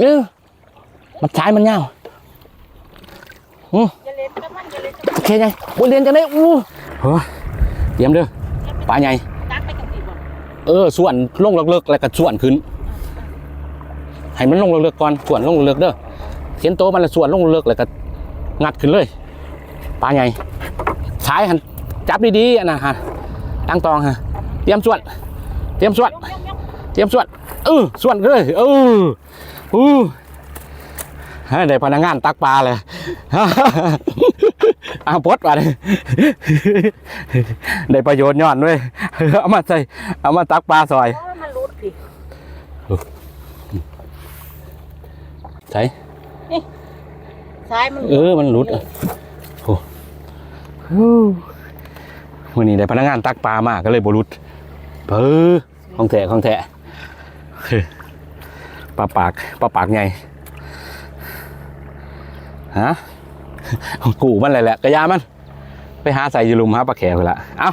เออมันใช้มันเงาอย่าเล่นกับมันอย่าเล่นกับมันโอเคไงบนเรียนจังได้อู้เฮ้ยเตรียมเด้อปลาใหญ่เออส่วนลงเลิกๆแล้วก็ส่วนขึ้นให้มันลงเลิกๆก่อนส่วนลงเลิกๆเด้อเขียนโตมันละส่วนลงเลิกๆแล้วก็งัดขึ้นเลยปลาใหญ่สายหันจับดีๆนะฮะตั้งตองฮะเตรียมส่วน เตรียมส่วน เตรียมส่วนเออส่วนเลยเออ อู้ให้ได้พนักงานตักปลาเลยอาปดมาเลยได้ประโยชน์ย้อนด้วยเอามาใส่เอามาตักปลาซอยโอ้ยมันรุดพี่ใส่ซ้ายมันเออมันหลุดอะโอ้วันนี้ได้พนักงานตักปลามากก็เลยบรุดเออของแท้ของแท้ ปลาปากปลาปากไงฮะกูมันอะไรแหละกระยามัน ไปหาใส่ยูลุมหาปลาแขวไปละเอ้า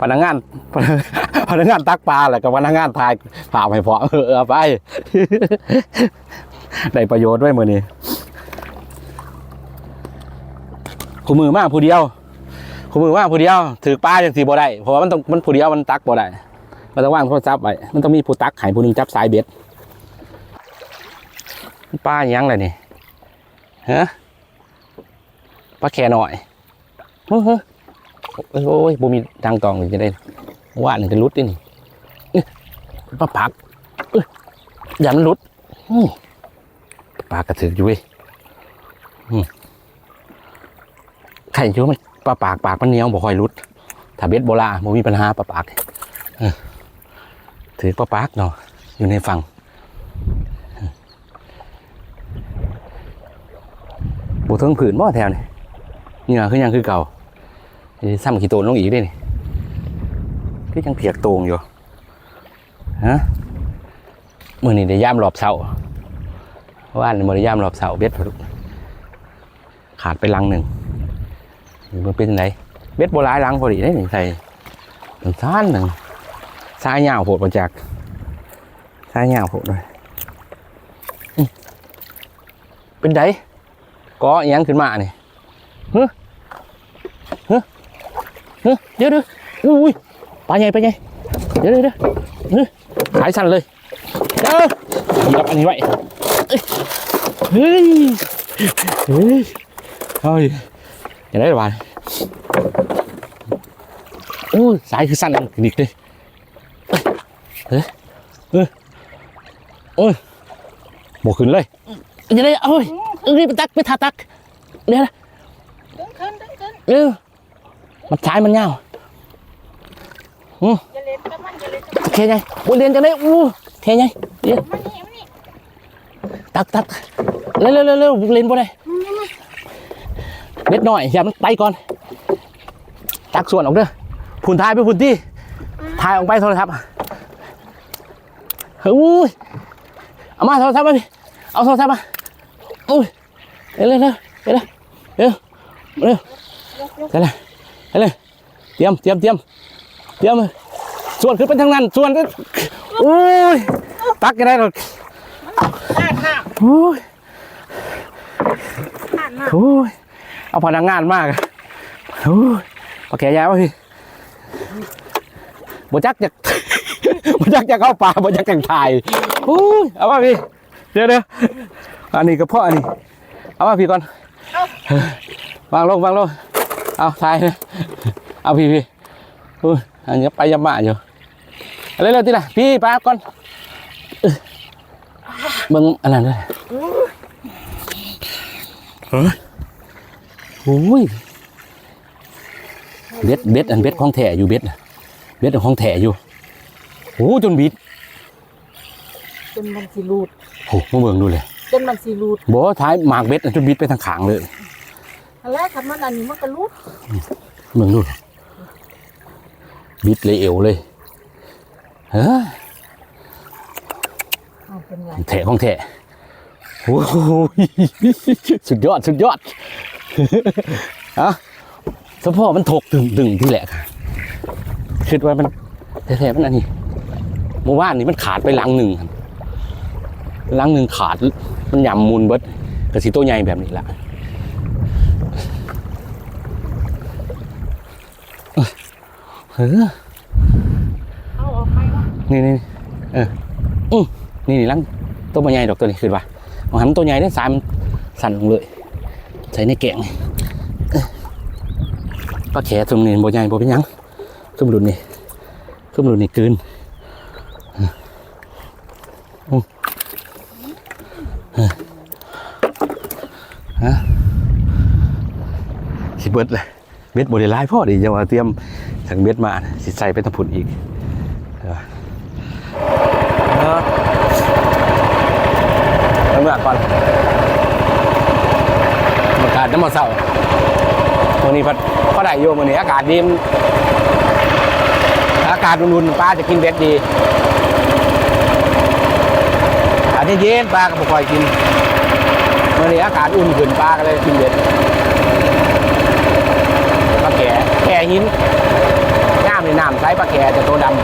พนักงานพนักงานตักปลาแหละกับพนักงานทายผ่าให้พอเออไปได้ประโยชน์ด้วยมือนี้คู่มือมากผู้เดียวคู่มือมากผู้เดียว ถือป้าจังสีบ่ได้เพราะว่ามันต้องมันผู้เดียวมันตักบ่ได้มันต้องว่างโทรศัพท์ไว้มันต้องมีผู้ตักให้ผู้หนึงจับสายเบ็ด ป้ายังเลยนี่ฮะปลาแค่หน่อยเฮ้ยโอ้ยบ่มีทางตองจะได้ว่าหนึ่งจะรุดดินี่อื้อปลาผักอื้ออย่ามันรุดอื้อปลากระถืออยู่เว้ยไข่เยอะมันปลาปากปากมันเหนียวบ่ค่อยรุดถ้าเบ็ดโบราณบ่มีปัญหาปลาปากเออถือปลาปากเนาะอยู่ในฝั่ง เทิงผืนบ่แถวนี่เหงื่อคือยังคือเก่าสิซ้ำขี้โตนลงอีกเด้นี่คือยังเพียกโตงอยู่ฮะมื้อนี้ได้ย่ามรอบเช้าว่านนี่บ่ได้ย่ามรอบเช้าเบ็ดขาดไปลังหนึ่งมันเป็นไงเบ็ดโบราณลังพอดีได้หนึ่งใส่หนึ่งซ้านหนึ่งซ้ายยาวโผดมาจากซ้ายยาวโผดเลยเป็นได ก็อิหยังขึ้นมาเนี่ยเฮ้ยเฮ้ยเฮ้ยเดี๋ยวเดี๋ยวอุ้ยปลาใหญ่ปลาใหญ่เดี๋ยวเดี๋ยวเดี๋ยวเฮ้ยสายสั่นเลยเดี๋ยวเหยียบอันนี้ไว้เฮ้ยเฮ้ยเฮ้ยอย่าได้หวานโอ้ยสายคือสั้นนิดเลยเฮ้ยเฮ้ยโอ้ยบกขึ้นเลยอย่าได้เอ้ย เอ้ยไปตักไปทาตักเดี๋ยวนะดึงขึ้นดึงขึ้นเออมันสายมันเงาอย่าเล่นกับมันอย่าเล่นกับมันโอเคไงบนเรียนจังได้อู้โอเคไงเดี๋ยวมันนี่มันนี่ตักตักเร็วเร็วเร็วเร็วเรียนบ่ได้เล็ดหน่อยอย่ามันไปก่อน ตักส่วนออกเด้อผุนทายไปผุนที่ทายออกไปโทรศัพท์เฮ้ยเอามาโทรศัพท์มาพี่เอาโทรศัพท์มา โอ้ยเร็วเร็วเร็วเร็วเร็วเร็นเร็วเตรียมเตรียมเตรียมเตรียมส่วนคือเป็นทางนั้นส่วนโอ้ยตักกันได้หรอกโอ้ยโอ้ยเอาพนักงานมากโอ้ยปากแกยาวพี่บ่จักจากบ่จักจะเข้าป่าบ่จักจะกถ่ายโอ้ยเอาว่าพี่เดี๋ยวเดี๋ยว อันนี้ก็เพาะอันนี้ เอามาพี่ก่อนวางลงวางลงเอาถ่ายนะเอาพี่พี่โอ้ยอันนี้ไปยำมาอยู่เอาเร็วๆทีละพี่ป้าก่อนเอ้ยเบิ่งอันนั้นเลยเฮ้ยโอ้ยเบ็ดเบ็ดอันเบ็ดของแท้อยู่เบ็ดน่ะเบ็ดอันของแท้อยู่โอ้จนบิดำจนมันสีรูดโอ้มาเบิ่งดูเลย จนมันสีรูดบอกว่าท้ายหมากเบ็ดอันจนบิดไปทางขางเลยอะไรครับมันอันนี้มันก็รูดเบิ่งดูบิดเลยเอวเลยเฮ้ยเอาเป็นไงแท้ของแท้โอ้ยสุดยอดสุดยอดอะสะโพกมันถกดึงดึงที่แหละค่ะคิดว่ามันแท้ๆมันอันนี้เมื่อวานนี้มันขาดไปหลังหนึ่งครับลังหนึ่งขาด มันหย่ำมุนเบิดกระสีตัวใหญ่แบบนี้ละเออเอาออกไปเนาะนี่นี่เอออือนี่นี่ลังตัวมันใหญ่ดอกตัวนี้คือว่าเอาหันตัวใหญ่ได้สายมันสั่นลงเลยใส่ในแกงนี่เอ้ยปลาแขตุ่มนี่บ่ใหญ่บ่เป็นหยังขึ้นรุ่นนี่ขึ้นรุ่นนี่กลืนอืมเออ ฮะสิเบิดเลยเบ็ดบ่ได้หลายพอดีจะว่าเตรียมถังเบ็ดมาสิใส่ไปทำผุนอีกเออเออเอาเมื่อก่อนอากาศน้ำมันเศร้าวันนี้พัดพอได้โยมวันนี้อากาศดีอากาศอุ่นๆปลาจะกินเบ็ดดีอากาศเย็นปลาก็บ่ค่อยกิน วันนี้อากาศอุ่นขึ้นปลาก็เลยกินเด็ดปลาแก่แก่หินน้ำในน้ำใสปลาแก่จะตัวดำ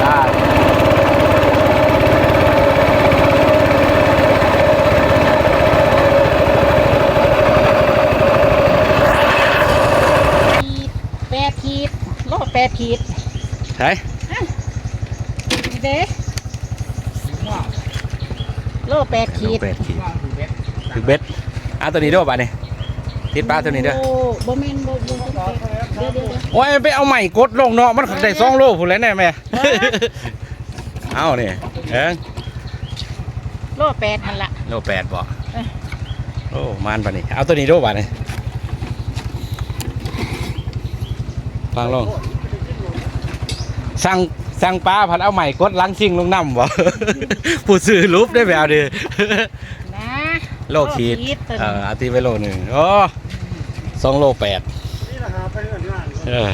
ได้ แปดขีด โลแปดขีดใช่นี่เด้โลแปดขีดแปดขีดถึงเบ็ดเอาตัวนี้ด้วยป่ะเนี่ยติดปลาตัวนี้ด้วยโอ้บ่แม่นบ่บ่บ่เดี๋ยวเดี๋ยวเดี๋ยวโอ้ยไปเอาใหม่กดลงเนาะมันได้สองโลพุ่นแล้วแน่แม่เอาเนี่ยเอ้งโลแปดหันละโลแปดบ่เอ้ยโอ้มันป่ะนี่เอาตัวนี้ด้วยป่ะเนี่ยฟังลง สั่งสั่งปลาผัดเอาใหม่กดล้างชิงลงน้ำบ่ ผู้ซื้อรูปได้แบบดินะโลขีดตัวเอนี้อเอาตีไปโลหนึ่งโอ้สองโลแปด นี่แหละครับไปเรื่อยๆเออ